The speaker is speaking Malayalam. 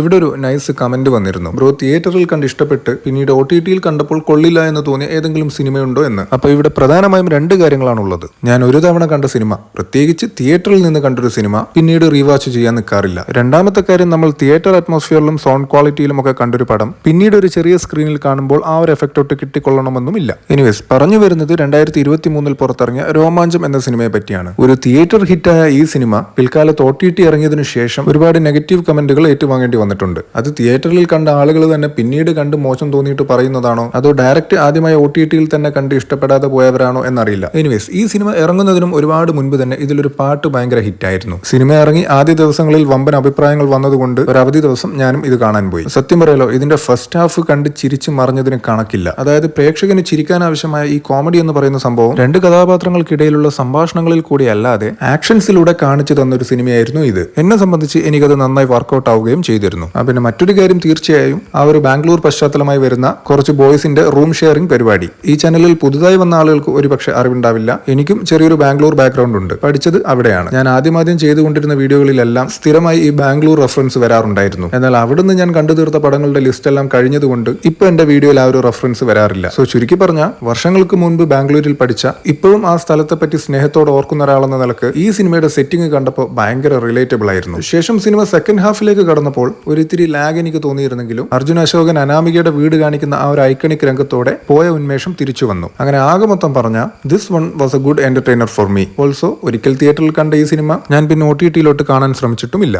ഇവിടെ ഒരു നൈസ് കമന്റ് വന്നിരുന്നു. ബ്രോ തിയേറ്ററിൽ കണ്ട് ഇഷ്ടപ്പെട്ട് പിന്നീട് ഒ ടി ടിയിൽ കണ്ടപ്പോൾ കൊള്ളില്ല എന്ന് തോന്നിയ ഏതെങ്കിലും സിനിമയുണ്ടോ എന്ന്? അപ്പൊ ഇവിടെ പ്രധാനമായും രണ്ട് കാര്യങ്ങളാണ് ഉള്ളത് ഞാൻ ഒരു തവണ കണ്ട സിനിമ പ്രത്യേകിച്ച് തിയേറ്ററിൽ നിന്ന് കണ്ടൊരു സിനിമ പിന്നീട് റീവാച്ച് ചെയ്യാൻ നിൽക്കാറില്ല രണ്ടാമത്തെ കാര്യം നമ്മൾ തിയേറ്റർ അറ്റ്മോസ്ഫിയറിലും സൗണ്ട് ക്വാളിറ്റിയിലും ഒക്കെ കണ്ടൊരു പടം പിന്നീട് ഒരു ചെറിയ സ്ക്രീനിൽ കാണുമ്പോൾ ആ ഒരു എഫക്റ്റ് ഒട്ട് കിട്ടിക്കൊള്ളണമെന്നുമില്ല. എനിവേസ് പറഞ്ഞു വരുന്നത് രണ്ടായിരത്തി ഇരുപത്തി മൂന്നിൽ പുറത്തിറങ്ങിയ രോമാഞ്ചം എന്ന സിനിമയെ പറ്റിയാണ്. ഒരു തിയേറ്റർ ഹിറ്റായ ഈ സിനിമ പിൽക്കാലത്ത് ഒ ടി ടി ഇറങ്ങിയതിനു ശേഷം ഒരുപാട് നെഗറ്റീവ് കമന്റുകൾ ഏറ്റുവാങ്ങേണ്ടി വന്നിട്ടുണ്ട്. അത് തിയേറ്ററിൽ കണ്ട ആളുകൾ തന്നെ പിന്നീട് കണ്ട് മോശം തോന്നിയിട്ട് പറയുന്നതാണോ? അതോ ഡയറക്റ്റ് ആദ്യമായി ഒ ടി ടിയിൽ തന്നെ കണ്ട് ഇഷ്ടപ്പെടാതെ പോയവരാണോ എന്നറിയില്ല. എനിവേസ് ഈ സിനിമ ഇറങ്ങുന്നതിനും ഒരുപാട് മുൻപ് തന്നെ ഇതിലൊരു പാട്ട് ഭയങ്കര ഹിറ്റായിരുന്നു. സിനിമ ഇറങ്ങി ആദ്യ ദിവസങ്ങളിൽ വമ്പൻ അഭിപ്രായങ്ങൾ വന്നതുകൊണ്ട് ഒരു അവധി ദിവസം ഞാനും ഇത് കാണാൻ പോയി. സത്യം പറയാലോ ഇതിന്റെ ഫസ്റ്റ് ഹാഫ് കണ്ട് ചിരിച്ചു മറിഞ്ഞതിന് കണക്കില്ല. അതായത് പ്രേക്ഷകന് ചിരിക്കാൻ ആവശ്യമായ ഈ കോമഡി എന്ന് പറയുന്ന സംഭവം രണ്ട് കഥാപാത്രങ്ങൾക്കിടയിലുള്ള സംഭാഷണങ്ങളിൽ കൂടി അല്ലാതെ ആക്ഷൻസിലൂടെ കാണിച്ചു തന്ന ഒരു സിനിമയായിരുന്നു ഇത്. എന്നെ സംബന്ധിച്ച് എനിക്കത് നന്നായി വർക്കൗട്ട് ആവുകയും ചെയ്തിരുന്നു. ആ പിന്നെ മറ്റൊരു കാര്യം തീർച്ചയായും ആ ഒരു ബാംഗ്ലൂർ പശ്ചാത്തലമായി വരുന്ന കുറച്ച് ബോയ്സിന്റെ റൂം ഷെയറിംഗ് പരിപാടി. ഈ ചാനലിൽ പുതുതായി വന്ന ആളുകൾക്ക് ഒരുപക്ഷെ അറിവുണ്ടാവില്ല. എനിക്കും ചെറിയൊരു ബാംഗ്ലൂർ ബാക്ക്ഗ്രൗണ്ട് ഉണ്ട്. പഠിച്ചത് അവിടെയാണ്. ഞാൻ ആദ്യമാദ്യം ചെയ്തുകൊണ്ടിരുന്ന വീഡിയോകളിലെല്ലാം സ്ഥിരമായി ഈ ബാംഗ്ലൂർ റെഫറൻസ് വരാറുണ്ടായിരുന്നു. എന്നാൽ അവിടുന്ന് ഞാൻ കണ്ടു തീർത്ത പടങ്ങളുടെ ലിസ്റ്റ് എല്ലാം കഴിഞ്ഞതുകൊണ്ട് ഇപ്പൊ എന്റെ വീഡിയോയിൽ ആ ഒരു റെഫറൻസ് വരാറില്ല. സോ ചുരുക്കി പറഞ്ഞ വർഷങ്ങൾക്ക് മുൻപ് ബാംഗ്ലൂരിൽ പഠിച്ച ഇപ്പോഴും ആ സ്ഥലത്തെ പറ്റി സ്നേഹത്തോടെ ഓർക്കുന്ന ഒരാളെന്ന നിലയ്ക്ക് ഈ സിനിമയുടെ സെറ്റിംഗ് കണ്ടപ്പോൾ ഭയങ്കര റിലേറ്റബിൾ ആയിരുന്നു. ശേഷം സിനിമ സെക്കൻഡ് ഹാഫിലേക്ക് കടന്നപ്പോൾ ഒരിത്തിരി ലാഗ് എനിക്ക് തോന്നിയിരുന്നെങ്കിലും അർജുൻ അശോകൻ അനാമികയുടെ വീട് കാണിക്കുന്ന ആ ഒരു ഐക്കണിക് രംഗത്തോടെ പോയ ഉന്മേഷം തിരിച്ചു വന്നു. അങ്ങനെ ആകെ മൊത്തം പറഞ്ഞ this one was a good entertainer for me also ഒരിക്കൽ തിയേറ്ററിൽ കണ്ട ഈ സിനിമ ഞാൻ പിന്നെ ഒ ടി ടിയിലോട്ട് കാണാൻ ശ്രമിച്ചിട്ടുമില്ല.